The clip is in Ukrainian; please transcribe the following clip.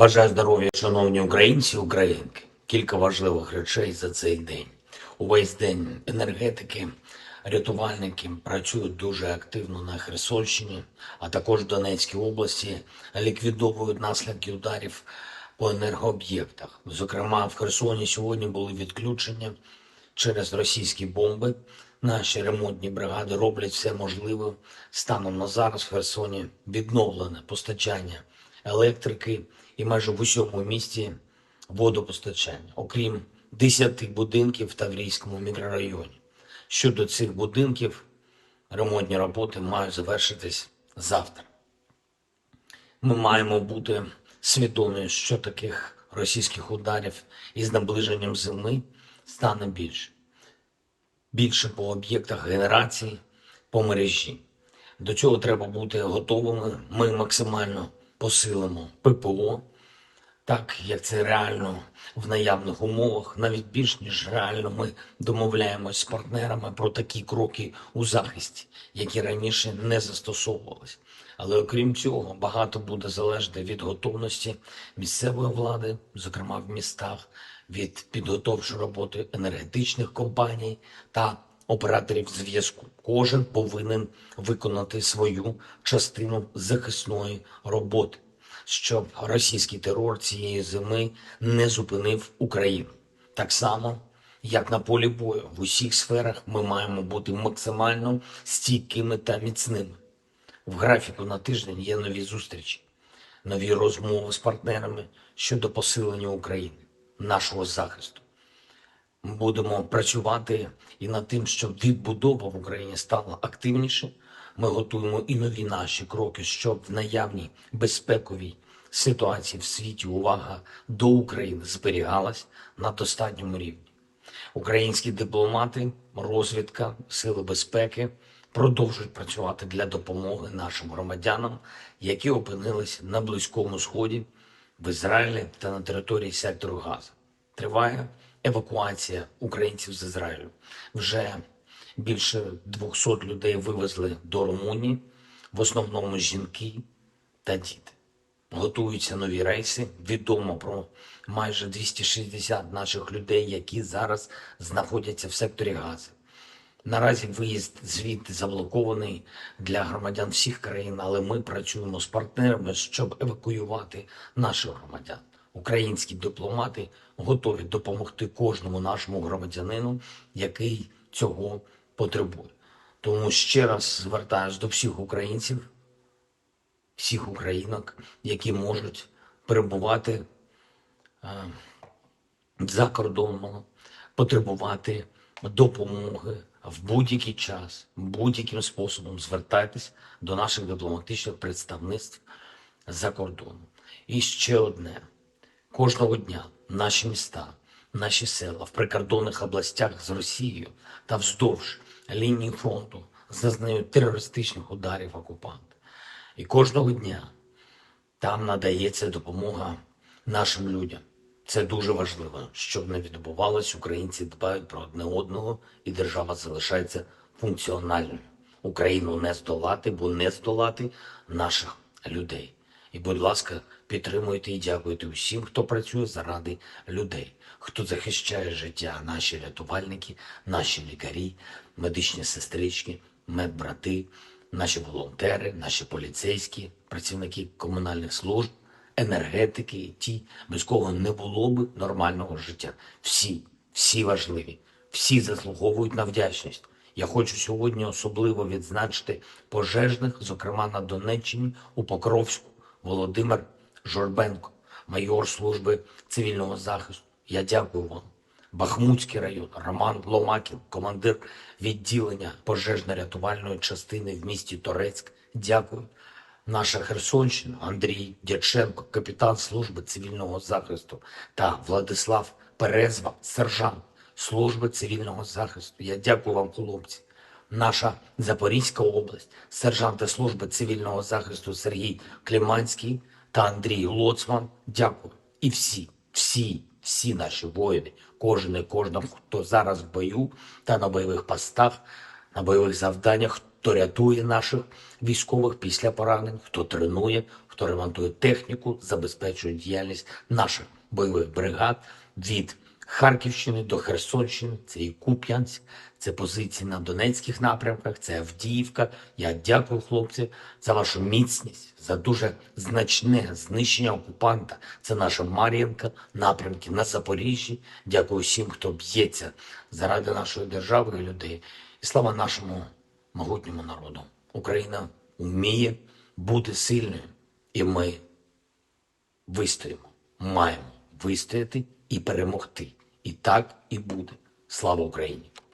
Бажаю здоров'я, шановні українці, українки. Кілька важливих речей за цей день. Увесь день енергетики, рятувальники працюють дуже активно на Херсонщині, а також в Донецькій області ліквідовують наслідки ударів по енергооб'єктах. Зокрема, в Херсоні сьогодні були відключення через російські бомби. Наші ремонтні бригади роблять все можливе. Станом на зараз в Херсоні відновлене постачання електрики і майже в усьому місті водопостачання, окрім 10 будинків в Таврійському мікрорайоні. Щодо цих будинків, ремонтні роботи мають завершитись завтра. Ми маємо бути свідомі, що таких російських ударів із наближенням зими стане більше. Більше по об'єктах генерації, по мережі. До цього треба бути готовими. Ми максимально посилимо ППО, так як це реально в наявних умовах, навіть більш ніж реально, ми домовляємось з партнерами про такі кроки у захисті, які раніше не застосовувалися. Але окрім цього, багато буде залежати від готовності місцевої влади, зокрема в містах, від підготовчої роботи енергетичних компаній та операторів зв'язку. Кожен повинен виконати свою частину захисної роботи, щоб російський терор цієї зими не зупинив Україну. Так само, як на полі бою, в усіх сферах ми маємо бути максимально стійкими та міцними. В графіку на тиждень є нові зустрічі, нові розмови з партнерами щодо посилення України, нашого захисту. Будемо працювати і над тим, щоб відбудова в Україні стала активніше. Ми готуємо і нові наші кроки, щоб в наявній безпековій ситуації в світі увага до України зберігалась на достатньому рівні. Українські дипломати, розвідка, сили безпеки продовжують працювати для допомоги нашим громадянам, які опинились на Близькому Сході, в Ізраїлі та на території сектору Газа. Триває евакуація українців з Ізраїлю. Вже більше 200 людей вивезли до Румунії, в основному жінки та діти. Готуються нові рейси. Відомо про майже 260 наших людей, які зараз знаходяться в секторі Гази. Наразі виїзд звідти заблокований для громадян всіх країн, але ми працюємо з партнерами, щоб евакуювати наших громадян. Українські дипломати готові допомогти кожному нашому громадянину, який цього потребує. Тому ще раз звертаюся до всіх українців, всіх українок, які можуть перебувати е, за кордоном, потребувати допомоги в будь-який час, будь-яким способом звертайтесь до наших дипломатичних представництв за кордоном. І ще одне: кожного дня наші міста, наші села в прикордонних областях з Росією та вздовж лінії фронту зазнають терористичних ударів окупанта. І кожного дня там надається допомога нашим людям. Це дуже важливо, щоб не відбувалось. Українці дбають про одне одного, і держава залишається функціональною. Україну не здолати, бо не здолати наших людей. І, будь ласка, підтримуйте і дякуйте усім, хто працює заради людей, хто захищає життя, наші рятувальники, наші лікарі, медичні сестрички, медбрати, наші волонтери, наші поліцейські, працівники комунальних служб, енергетики, ті, без кого не було б нормального життя. Всі, всі важливі, всі заслуговують на вдячність. Я хочу сьогодні особливо відзначити пожежних, зокрема на Донеччині, у Покровську, Володимир Жорбенко, майор служби цивільного захисту. Я дякую вам. Бахмутський район, Роман Ломакін, командир відділення пожежно-рятувальної частини в місті Торецьк. Дякую. Наша Херсонщина, Андрій Дяченко, капітан служби цивільного захисту та Владислав Перезва, сержант служби цивільного захисту. Я дякую вам, хлопці. Наша Запорізька область, сержанти служби цивільного захисту Сергій Кліманський та Андрій Лоцман. Дякую. І всі, всі, всі наші воїни, кожен і кожна, хто зараз в бою та на бойових постах, на бойових завданнях, хто рятує наших військових після поранень, хто тренує, хто ремонтує техніку, забезпечує діяльність наших бойових бригад від Харківщини до Херсонщини, це і Куп'янськ, це позиції на Донецьких напрямках, це Авдіївка. Я дякую, хлопці, за вашу міцність, за дуже значне знищення окупанта. Це наша Мар'їнка, напрямки на Запоріжжі. Дякую всім, хто б'ється заради нашої держави і людей. І слава нашому могутньому народу. Україна вміє бути сильною, і ми вистоїмо, маємо вистояти і перемогти. І так і буде. Слава Україні!